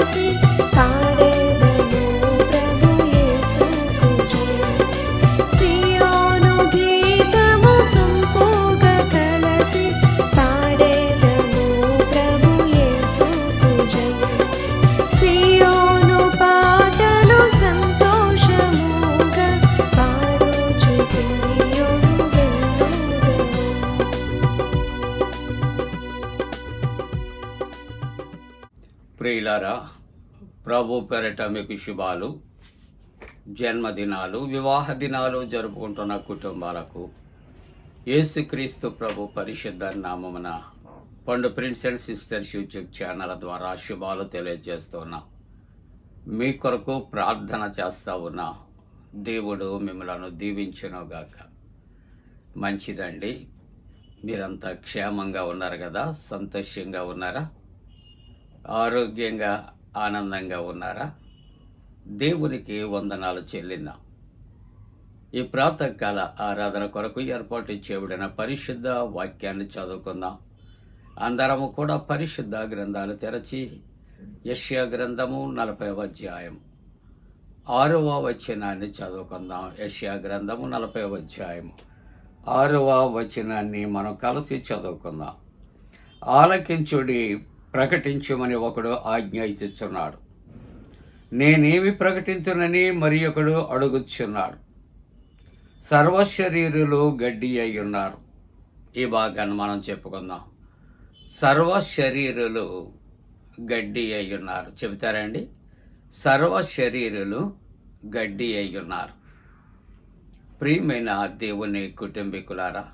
కలిసి ప్రియులారా ప్రభు పేరిట మీకు శుభాలు జన్మదినాలు వివాహ దినాలు జరుపుకుంటున్న కుటుంబాలకు యేసుక్రీస్తు ప్రభు పరిశుద్ధ నామమున పండు prince and sisters YouTube channel ద్వారా శుభాలు తెలియజేస్తున్నా. మీ కొరకు ప్రార్థన చేస్తా ఉన్నా. దేవుడు మిమ్మలను దీవించునుగాక. మంచిదండి. మీరంతా క్షేమంగా ఉన్నారు కదా? సంతోషంగా ఉన్నారా? ఆరోగ్యంగా ఆనందంగా ఉన్నారా? దేవునికి వందనాలు చెల్లిందాం. ఈ ప్రాతకాల ఆరాధన కొరకు ఏర్పాటు చేయబడిన పరిశుద్ధ వాక్యాన్ని చదువుకుందాం. అందరము కూడా పరిశుద్ధ గ్రంథాలు తెరచి యష్యా గ్రంథము నలభై అధ్యాయం ఆరవ వచనాన్ని చదువుకుందాం. యష్యా గ్రంథము నలభై అధ్యాయం ఆరవ వచనాన్ని మనం కలిసి చదువుకుందాం. ఆలకించుడి ప్రకటించమని ఒకడు ఆజ్ఞ ఇచ్చుచున్నాడు. నేనేమి ప్రకటించునని మరి ఒకడు అడుగుచున్నాడు. సర్వశరీరులు గడ్డి అయి ఉన్నారు. ఈ భాగాన్ని మనం చెప్పుకుందాం. సర్వశరీరులు గడ్డి అయి ఉన్నారు. చెబుతారండి సర్వశరీరులు గడ్డి అయి ఉన్నారు. ప్రియమైన దేవుని కుటుంబీకులారా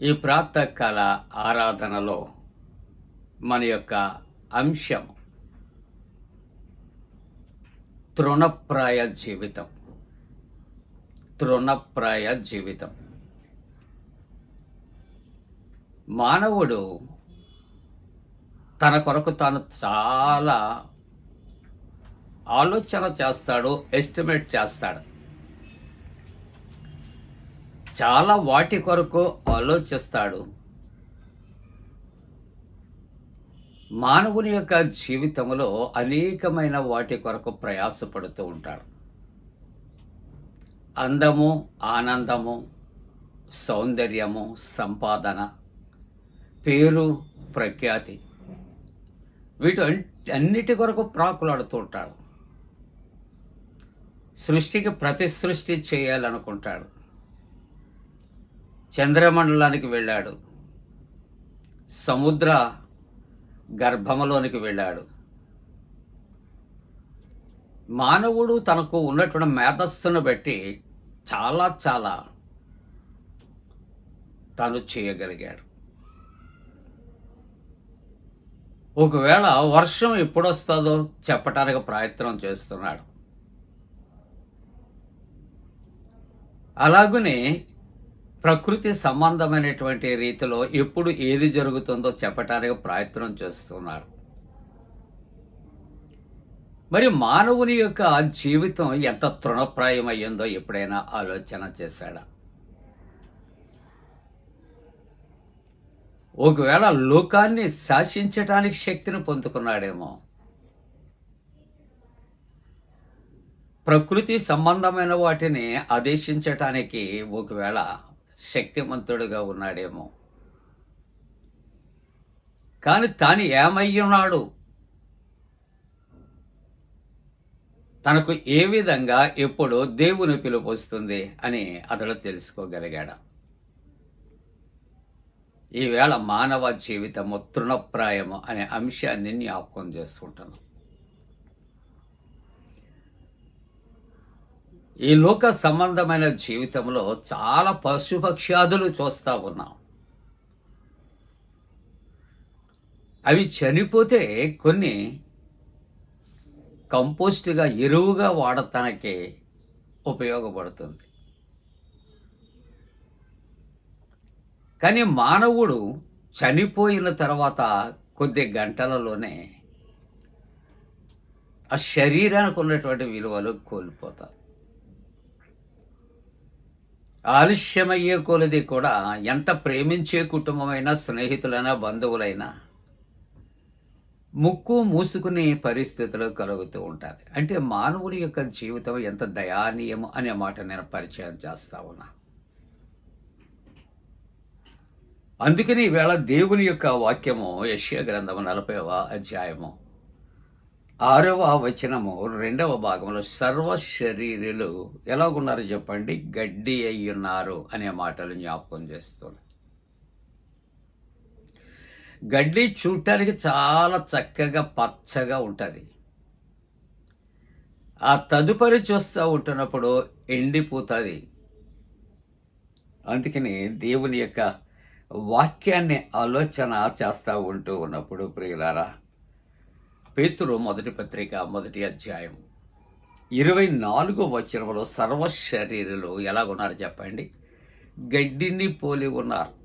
ఈ ప్రాతకాల ఆరాధనలో మన యొక్క అంశం. తృణప్రాయ జీవితం. తృణప్రాయ జీవితం. మానవుడు తన కొరకు తాను చాలా ఆలోచన చేస్తాడు ఎస్టిమేట్ చేస్తాడు. చాలా వాటి కొరకు ఆలోచిస్తాడు. మానవుని యొక్క జీవితంలో అనేకమైన వాటి కొరకు ప్రయాసపడుతూ ఉంటాడు. అందము ఆనందము సౌందర్యము సంపాదన పేరు ప్రఖ్యాతి వీటి అన్నిటి కొరకు ప్రాకులాడుతూ ఉంటాడు. సృష్టికి ప్రతి సృష్టి చేయాలనుకుంటాడు. చంద్రమండలానికి వెళ్ళాడు. సముద్ర గర్భములోనికి వెళ్ళాడు. మానవుడు తనకు ఉన్నటువంటి మేధస్సును బట్టి చాలా చాలా తను చేయగలిగాడు. ఒకవేళ వర్షం ఎప్పుడొస్తుందో చెప్పటానికి ప్రయత్నం చేస్తున్నాడు. అలాగనే ప్రకృతి సంబంధమైనటువంటి రీతిలో ఎప్పుడు ఏది జరుగుతుందో చెప్పటానికి ప్రయత్నం చేస్తున్నాడు మరి మానవుని యొక్క జీవితం ఎంత తృణప్రాయమయ్యిందో ఎప్పుడైనా ఆలోచన చేశాడా? ఒకవేళ లోకాన్ని శాసించటానికి శక్తిని పొందుకున్నాడేమో ప్రకృతి సంబంధమైన వాటిని ఆదేశించటానికి ఒకవేళ శక్తిమంతుడుగా ఉన్నాడేమో. కానీ తాను ఏమయ్యున్నాడు? తనకు ఏ విధంగా ఎప్పుడు దేవుని పిలుపు వస్తుంది అని అతడు తెలుసుకోగలిగాడు. ఈవేళ మానవ జీవితము తృణప్రాయము అనే అంశాన్ని జ్ఞాపకం చేసుకుంటాను ఈ లోక సంబంధమైన జీవితంలో చాలా పశుపక్ష్యాదులు చూస్తూ ఉన్నాం. అవి చనిపోతే కొన్ని కంపోస్ట్గా ఎరువుగా వాడటానికి ఉపయోగపడుతుంది. కానీ మానవుడు చనిపోయిన తర్వాత కొద్ది గంటలలోనే ఆ శరీరానికి ఉన్నటువంటి విలువలు కోల్పోతారు. ఆలస్యమయ్యే కొలది కూడా ఎంత ప్రేమించే కుటుంబమైనా స్నేహితులైనా బంధువులైనా ముక్కు మూసుకునే పరిస్థితులు కలుగుతూ ఉంటుంది. అంటే మానవుని యొక్క జీవితం ఎంత దయానీయము అనే మాట నేను పరిచయం చేస్తా ఉన్నా. అందుకని ఈవేళ దేవుని యొక్క వాక్యము యశ్య గ్రంథము నలభైవ అధ్యాయము ఆరవ వచనము రెండవ భాగంలో సర్వ శరీరులు ఎలాగున్నారు చెప్పండి? గడ్డి అయ్యున్నారు అనే మాటలు జ్ఞాపకం చేస్తుంది గడ్డి చూడటానికి చాలా చక్కగా పచ్చగా ఉంటుంది. ఆ తదుపరి చూస్తూ ఉంటున్నప్పుడు ఎండిపోతుంది. అందుకని దేవుని యొక్క వాక్యాన్ని ఆలోచన చేస్తూ ఉంటూ ఉన్నప్పుడు ప్రియులారా పేతురు మొదటి పత్రిక మొదటి అధ్యాయం. ఇరవై నాలుగో వచనంలో సర్వ శరీరులు ఎలాగున్నారు చెప్పండి? గడ్డిని పోలి ఉన్నారు.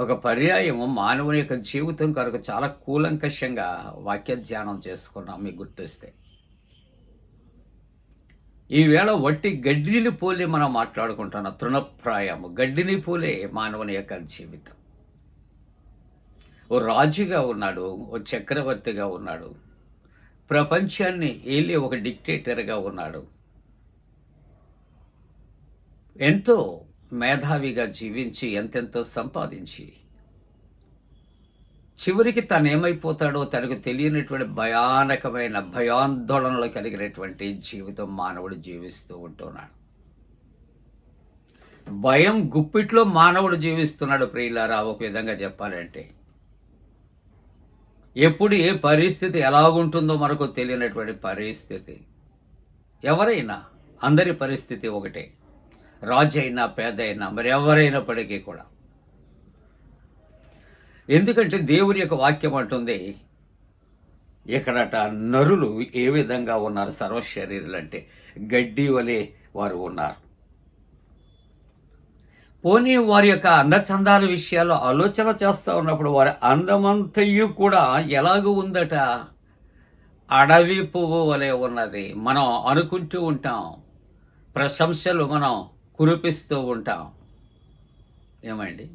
ఒక పర్యాయం మానవుని యొక్క జీవితం కొరకు చాలా కూలంకషంగా వాక్య ధ్యానం చేసుకున్నాం మీకు గుర్తొస్తే. ఈవేళ వట్టి గడ్డిని పోలి మనం మాట్లాడుకుంటున్న తృణప్రాయము గడ్డిని పోలే మానవుని యొక్క జీవితం. ఓ రాజుగా ఉన్నాడు ఓ చక్రవర్తిగా ఉన్నాడు. ప్రపంచాన్ని ఏలి ఒక డిక్టేటర్గా ఉన్నాడు. ఎంతో మేధావిగా జీవించి ఎంతెంతో సంపాదించి. చివరికి తను ఏమైపోతాడో తనకు తెలియనటువంటి భయానకమైన భయాందోళనలు కలిగినటువంటి జీవితం మానవుడు జీవిస్తూ ఉంటున్నాడు. భయం గుప్పిట్లో మానవుడు జీవిస్తున్నాడు ప్రియులారా ఒక విధంగా చెప్పాలంటే. ఎప్పుడు ఏ పరిస్థితి ఎలాగుంటుందో మనకు తెలియనటువంటి పరిస్థితి. ఎవరైనా అందరి పరిస్థితి ఒకటే. రాజు అయినా పేద అయినా మరి ఎవరైనప్పటికీ కూడా. ఎందుకంటే దేవుని యొక్క వాక్యం అంటుంది ఇక్కడట నరులు ఏ విధంగా ఉన్నారు? సర్వ శరీరులు అంటే గడ్డి వలె వారు ఉన్నారు. పోనీ వారి యొక్క అందచందాల విషయాల్లో ఆలోచన చేస్తూ ఉన్నప్పుడు వారి అందమంతయు కూడా ఎలాగ ఉందట? అడవి పువ్వు వలె ఉన్నది. మనం అనుకుంటూ ఉంటాం. ప్రశంసలు మనం కురిపిస్తూ ఉంటాం. ఏమండి?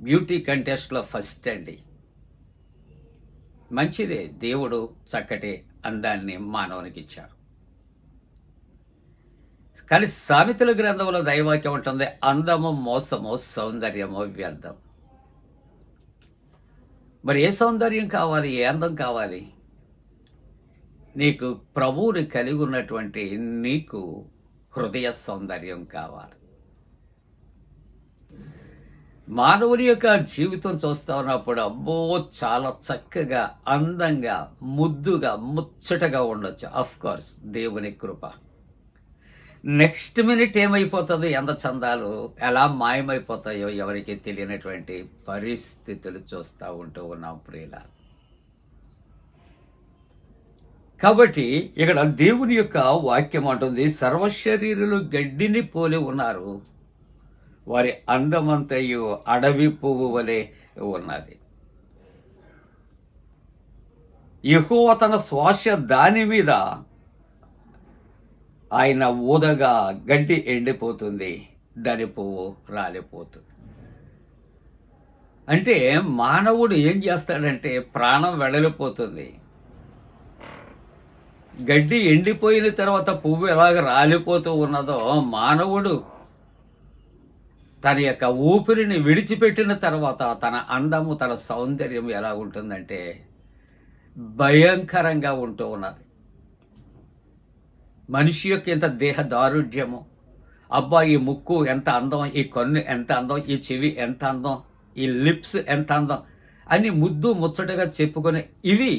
బ్యూటీ కంటెస్ట్లో ఫస్ట్ అండి. మంచిదే. దేవుడు చక్కటి అందాన్ని మానవునికి ఇచ్చాడు. కానీ సామెతల గ్రంథంలో దైవాక్యం ఉంటుంది అందము మోసము సౌందర్యము వ్యర్థం. మరి ఏ సౌందర్యం కావాలి? ఏ అందం కావాలి? నీకు ప్రభువుని కలిగి ఉన్నటువంటి నీకు హృదయ సౌందర్యం కావాలి. మానవుని యొక్క జీవితం చూస్తా ఉన్నప్పుడు అబ్బో చాలా చక్కగా అందంగా ముద్దుగా ముచ్చటగా ఉండొచ్చు. అఫ్ కోర్స్ దేవుని కృప. నెక్స్ట్ మినిట్ ఏమైపోతుందో? ఎంత చందాలు? ఎలా మాయమైపోతాయో ఎవరికి తెలియనటువంటి పరిస్థితులు చూస్తూ ఉంటూ ఉన్నాం ప్రియుల కాబట్టి ఇక్కడ దేవుని యొక్క వాక్యం అంటుంది సర్వశరీరులు గడ్డిని పోలి ఉన్నారు. వారి అందమంతయు అడవి పువ్వు వలె ఉన్నది. యెహోవా తన శ్వాస దాని మీద ఆయన ఊదగా గడ్డి ఎండిపోతుంది దాని పువ్వు రాలిపోతుంది. అంటే మానవుడు ఏం చేస్తాడంటే ప్రాణం వెడలిపోతుంది. గడ్డి ఎండిపోయిన తర్వాత పువ్వు ఎలాగ రాలిపోతూ ఉన్నదో మానవుడు తన యొక్క ఊపిరిని విడిచిపెట్టిన తర్వాత తన అందము తన సౌందర్యం ఎలా ఉంటుందంటే భయంకరంగా ఉంటూ ఉన్నది. మనిషి యొక్క ఎంత దేహ దారుఢ్యము అబ్బా ఈ ముక్కు ఎంత అందం ఈ కన్ను ఎంత అందం ఈ చెవి ఎంత అందం ఈ లిప్స్ ఎంత అందం అని ముద్దు ముచ్చటగా చెప్పుకొని ఇవి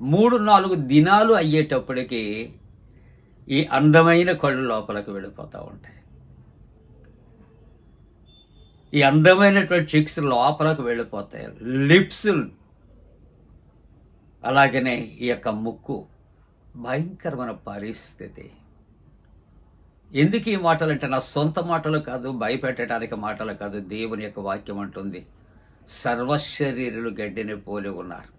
మూడు నాలుగు దినాలు అయ్యేటప్పటికి ఈ అందమైన కళ్ళు లోపలికి వెళ్ళిపోతూ ఉంటాయి. ఈ అందమైనటువంటి చిక్స్ లోపలికి వెళ్ళిపోతాయి. లిప్స్ అలాగనే ఈ యొక్క ముక్కు. భయంకరమైన పరిస్థితి. ఎందుకు ఈ మాటలు అంటే నా సొంత మాటలు కాదు భయపెట్టడానికి మాటలు కాదు దేవుని యొక్క వాక్యం అంటుంది. సర్వశరీరులు గడ్డిని పోలి ఉన్నారు.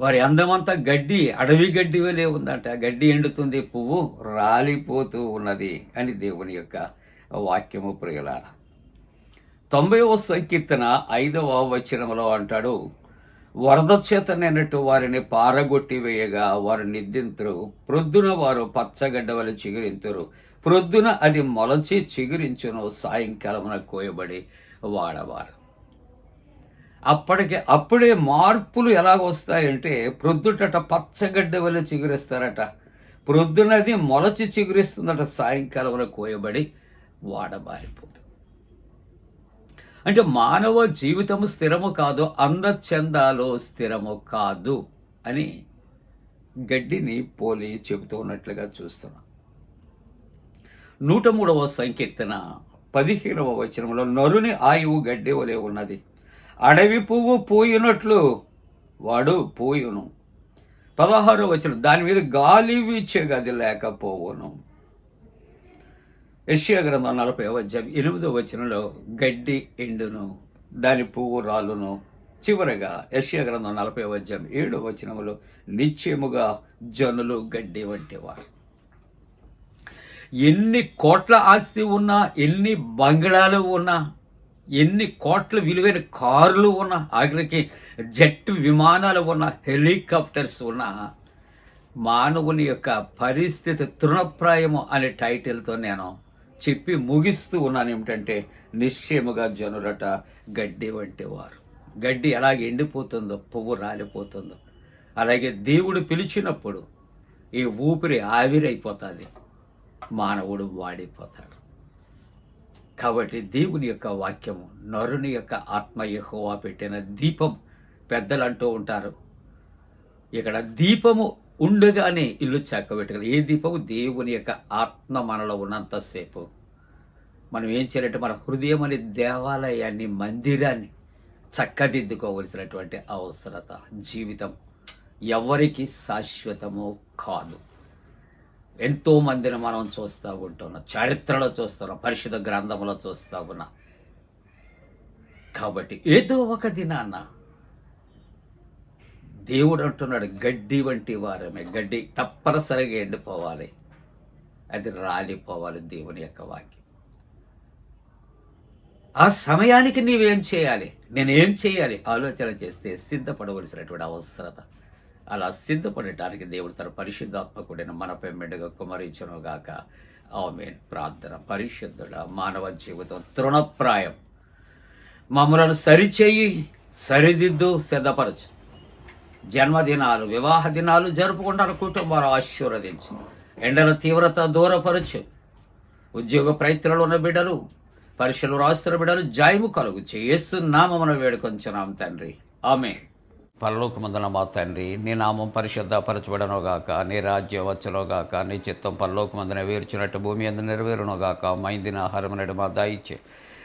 వారి అందమంతా గడ్డి అడవి గడ్డి వలే ఉందంట. గడ్డి ఎండుతుంది పువ్వు రాలిపోతూ ఉన్నది అని దేవుని యొక్క వాక్యము ప్రియుల తొంభైవ సంకీర్తన ఐదవ వచనంలో అంటాడు వరద చేత వారిని పారగొట్టి వేయగా వారు నిద్దింతురు ప్రొద్దున వారు పచ్చగడ్డ వలె చిగురింతురు. ప్రొద్దున అది మొలచి చిగురించును సాయంకాలమున కోయబడి వాడవారు. అప్పటికి అప్పుడే మార్పులు ఎలాగ వస్తాయంటే ప్రొద్దుటట పచ్చగడ్డ వల్ల చిగురిస్తారట. ప్రొద్దునది మొలచి చిగురిస్తుందట సాయంకాలంలో కోయబడి వాడబారిపోతుంది అంటే మానవ జీవితము స్థిరము కాదు అందచందాలు స్థిరము కాదు అని గడ్డిని పోలి చెబుతూ ఉన్నట్లుగా చూస్తున్నాం. నూట మూడవ సంకీర్తన పదిహేనవ వచనంలో నరుని ఆయువు గడ్డి వలె ఉన్నది. అడవి పువ్వు పూయినట్లు వాడు పూయును. పదహారో వచనం దాని మీద గాలి వీచే గది లేకపోవును. యెషయా గ్రంథం నలభై అధ్యాయం ఎనిమిదో వచనంలో గడ్డి ఎండును దాని పువ్వు రాలును చివరగా యెషయా గ్రంథం నలభై అధ్యాయం ఏడో వచనంలో నిత్యముగా జనులు గడ్డి వంటివారు. ఎన్ని కోట్ల ఆస్తి ఉన్నా ఎన్ని బంగ్లాలు ఉన్నా ఎన్ని కోట్ల విలువైన కార్లు ఉన్నా ఆఖరికి జెట్ విమానాలు ఉన్నా హెలికాప్టర్స్ ఉన్నా మానవుని యొక్క పరిస్థితి తృణప్రాయము అనే టైటిల్తో నేను చెప్పి ముగిస్తూ ఉన్నాను ఏమిటంటే నిశ్చయముగా జనులట గడ్డి వంటి వారు గడ్డి అలాగే ఎండిపోతుందో పువ్వు రాలిపోతుందో. అలాగే దేవుడు పిలిచినప్పుడు ఈ ఊపిరి ఆవిరైపోతుంది మానవుడు వాడిపోతాడు. కాబట్టి దేవుని యొక్క వాక్యము నరుని యొక్క ఆత్మ యెహోవా పెట్టిన దీపం పెద్దలు అంటూ ఉంటారు. ఇక్కడ దీపము ఉండగానే ఇల్లు చక్కబెట్టగలరు ఏ దీపము దేవుని యొక్క ఆత్మ మనలో ఉన్నంతసేపు మనం ఏం చేయాలంటే మన హృదయం అనే దేవాలయాన్ని మందిరాన్ని చక్కదిద్దుకోవలసినటువంటి అవసరత జీవితం ఎవరికి శాశ్వతము కాదు. ఎంతో మందిని మనం చూస్తూ ఉంటున్నాం చరిత్రలో చూస్తున్నాం పరిశుద్ధ గ్రంథంలో చూస్తూ ఉన్నాం. కాబట్టి ఏదో ఒక దినాన్న దేవుడు అంటున్నాడు గడ్డి వంటి వారమే గడ్డి తప్పనిసరిగా ఎండిపోవాలి. అది రాలిపోవాలి దేవుని యొక్క వాక్యం. ఆ సమయానికి నీవేం చేయాలి? నేనేం చేయాలి? ఆలోచన చేస్తే సిద్ధపడవలసినటువంటి అవసరత. అలా సిద్ధపడటానికి దేవుడు తన పరిశుద్ధాత్మకుడైన మనపై మెండుగా కుమరించను గాక. ఆమె ప్రార్థన. పరిశుద్ధుడ మానవ జీవితం తృణప్రాయం. మమ్మలను సరిచేయి సరిదిద్దు సిద్ధపరచు. జన్మదినాలు వివాహ దినాలు జరుపుకుంటారు. కుటుంబాలు ఆశీర్వదించు. ఎండల తీవ్రత దూరపరచు. ఉద్యోగ ప్రయత్నాలు ఉన్న బిడ్డలు పరీక్షలు రాస్తున్న బిడ్డలు జాయము కలుగు చేస్తు నామమున వేడుకొంచున్నాం తండ్రి. ఆమె పరలోకమందున మా తండ్రి నీ నామం పరిశుద్ధపరచబడను గాక నీ రాజ్యం వచ్చలో గాక నీ చిత్తం పరలోకమందున వేర్చినట్టు భూమి అందు నెరవేరును గాక మైందిన ఆహారం మా దాయిచ్చే